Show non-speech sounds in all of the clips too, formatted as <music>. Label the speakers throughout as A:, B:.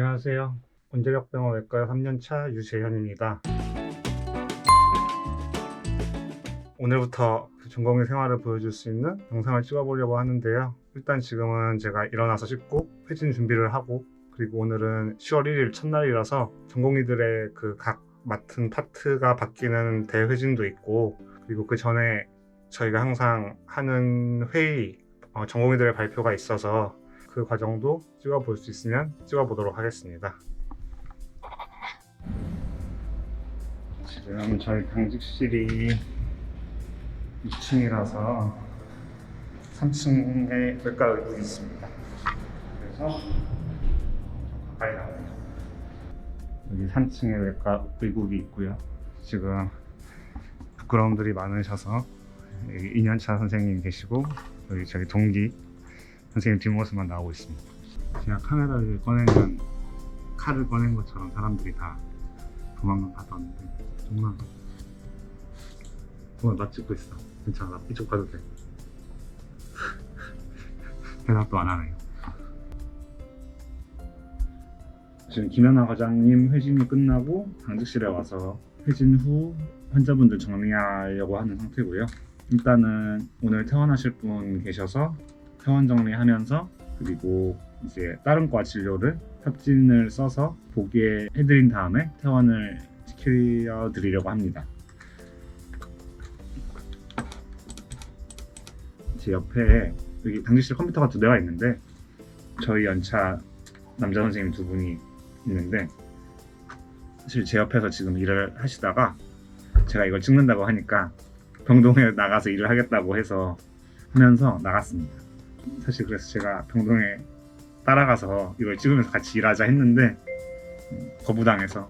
A: 안녕하세요. 원자력병원 외과 3년차 유재현입니다. 오늘부터 그 전공의 생활을 보여줄 수 있는 영상을 찍어보려고 하는데요. 일단 지금은 제가 일어나서 씻고 회진 준비를 하고 그리고 오늘은 10월 1일 첫날이라서 전공의들의 그 각 맡은 파트가 바뀌는 대회진도 있고 그리고 그 전에 저희가 항상 하는 회의 어, 전공의들의 발표가 있어서 그 과정도 찍어볼 수 있으면 찍어보도록 하겠습니다. 지금 저희 당직실이 2층이라서 3층에 외과 의국이 있습니다. 그래서 가까이 나와요. 여기 3층에 외과 의국이 있고요. 지금 부끄러움들이 많으셔서 여기 2년차 선생님 계시고 여기 저기 동기 선생님 뒷모습만 나오고 있습니다. 제가 카메라를 꺼내면 칼을 꺼낸 것처럼 사람들이 다 도망가 가던데 정말 오늘 나 찍고 있어. 괜찮아. 나 이쪽 가도 돼. <laughs> 대답도 안 하네요. 지금 김연아 과장님 회진이 끝나고 당직실에 와서 회진 후 환자분들 정리하려고 하는 상태고요. 일단은 오늘 퇴원하실 분 계셔서 퇴원 정리하면서 그리고 이제 다른 과 진료를 협진을 써서 보기에 해드린 다음에 퇴원을 시켜 드리려고 합니다. 제 옆에 여기 당직실 컴퓨터가 두 대가 있는데 저희 연차 남자 선생님 두 분이 있는데 사실 제 옆에서 지금 일을 하시다가 제가 이걸 찍는다고 하니까 병동에 나가서 일을 하겠다고 해서 하면서 나갔습니다. 사실 그래서 제가 병동에 따라가서 이걸 찍으면서 같이 일하자 했는데 음, 거부당해서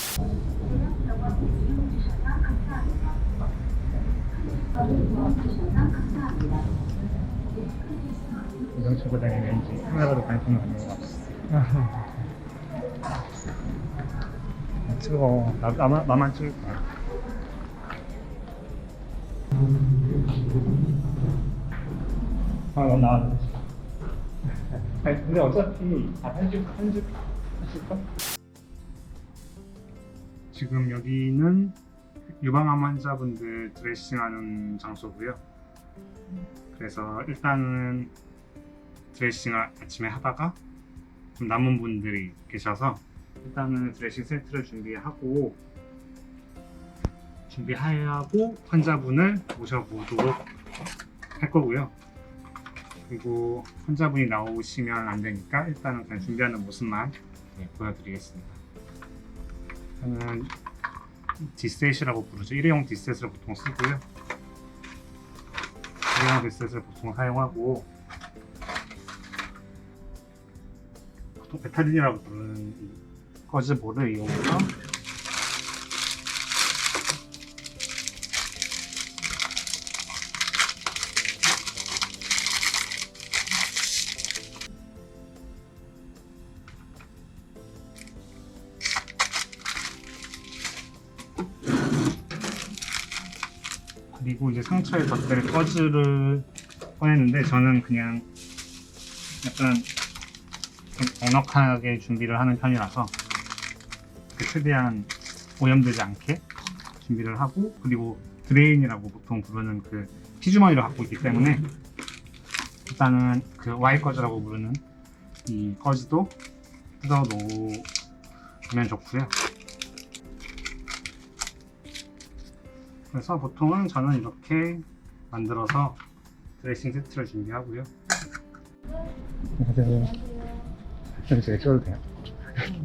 A: 이정철 과장이 왠지 카메라로 관심을 갖는 것 같아. 찍어. 나, 나만, 나만 찍을 거야. 아, 넌 나와도 돼. 아니, 근데 어차피 편집 하실까? 지금 여기는 유방암 환자분들 드레싱하는 장소고요. 그래서 일단은 드레싱을 아침에 하다가 좀 남은 분들이 계셔서 일단은 드레싱 세트를 준비하고 준비하고 환자분을 모셔보도록 할 거고요. 그리고 환자분이 나오시면 안 되니까 일단은 그냥 준비하는 모습만 네, 보여드리겠습니다. 저는 디셋이라고 부르죠. 일회용 디셋을 보통 쓰고요. 일회용 디셋을 보통 사용하고 보통 베타딘이라고 부르는 이 거즈볼을 이용해서 그리고 이제 상처에 닿을 거즈를 꺼냈는데 저는 그냥 약간 좀 넉넉하게 준비를 하는 편이라서 그 최대한 오염되지 않게 준비를 하고 그리고 드레인이라고 보통 부르는 그 피주머니를 갖고 있기 때문에 일단은 그 와이 거즈라고 부르는 이 거즈도 뜯어 놓으면 좋고요. 그래서 보통은 저는 이렇게 만들어서 드레싱 세트를 준비하고요. 안녕하세요. 좀 제가 찍어도 돼요?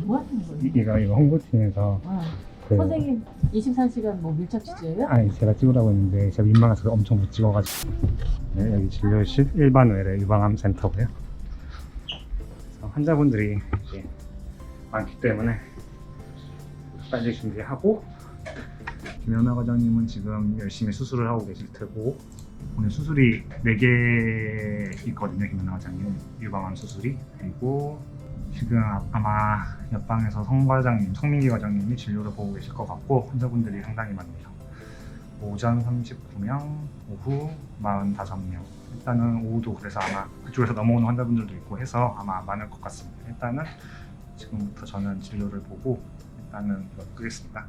B: 뭐 하시는 거예요?
A: 이- 이거 이거 홍보팀에서
B: 아,
A: 그
B: 선생님 24시간 뭐 밀착 취재예요?
A: 아니 제가 찍으라고 했는데 제가 민망해서 엄청 못 찍어가지고 네, 여기 진료실 일반 외래 유방암 센터고요. 그래서 환자분들이 이제 많기 때문에 빨리 준비하고 김연아 과장님은 지금 열심히 수술을 하고 계실 테고 오늘 수술이 4개 있거든요 김연아 과장님 유방암 수술이 그리고 지금 아- 아마 옆방에서 성 과장님, 성민기 과장님이 진료를 보고 계실 것 같고 환자분들이 상당히 많네요. 오전 39명, 오후 45명. 일단은 오후도 그래서 아마 그쪽에서 넘어오는 환자분들도 있고 해서 아마 많을 것 같습니다. 일단은 지금부터 저는 진료를 보고 일단은 이거 끄겠습니다.